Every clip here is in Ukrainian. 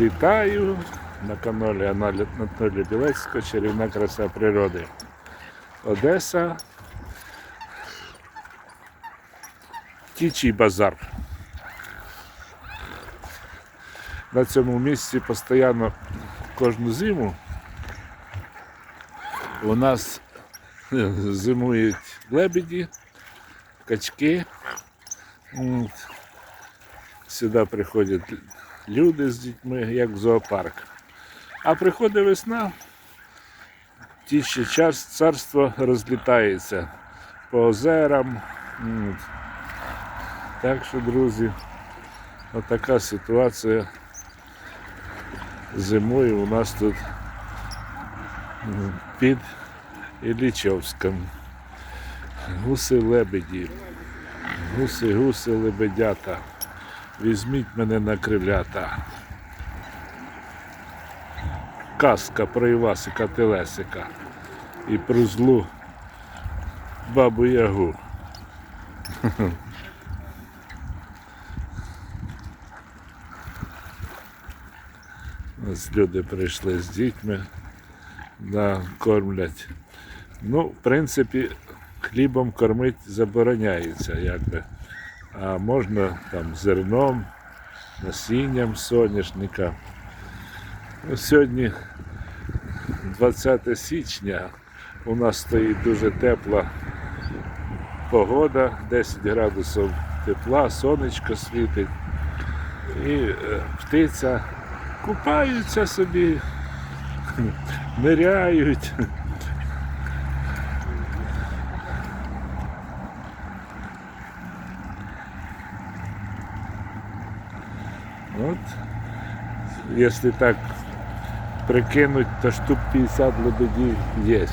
Вітаю на каналі Анатолія Білецького Чарівна краса природи. Одеса. Тічий базар. На цьому місці постійно кожну зиму у нас зимують лебеді, качки. Сюди приходять люди з дітьми, як в зоопарк. А приходить весна, тіще час царство розлітається по озерам. Так що, друзі, отака ситуація зимою у нас тут під Іллічовськом. Гуси лебеді, гуси, гуси, лебедята. Візьміть мене на крилята. Казка про Івасика Телесика і про злу бабу Ягу. Ось люди прийшли з дітьми, да, кормлять. Ну, в принципі, хлібом кормити забороняється, якби. А можна там зерном, насінням соняшника. Ну, сьогодні 20 січня. У нас стоїть дуже тепла погода, 10 градусів тепла, сонечко світить. І е, птиця купаються собі, ниряють. Вот. Если так прикинуть, то штук 50 лебедів є.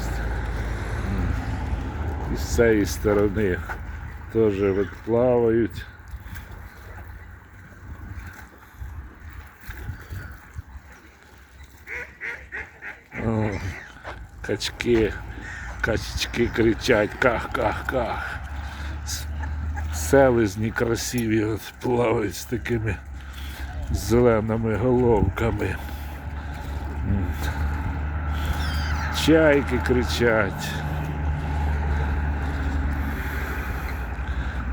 І з цієї сторони теж от плавають. О, качки, качечки кричать ках-ках-ках. Селезні красиві от плавають з такими Зеленими головками. Чайки кричать.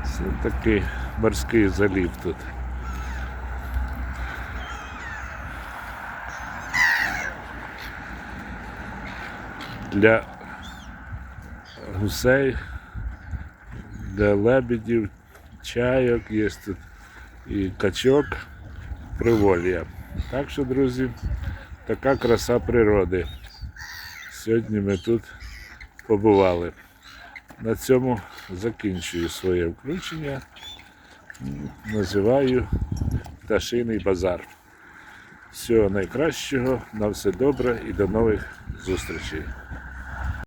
Це такий морський залів тут. Для гусей, для лебедів, чайок є тут і качок приволья. Так що, друзі, така краса природи. Сьогодні ми тут побували. На цьому закінчую своє включення. Називаю Пташиний базар. Всього найкращого, на все добре і до нових зустрічей.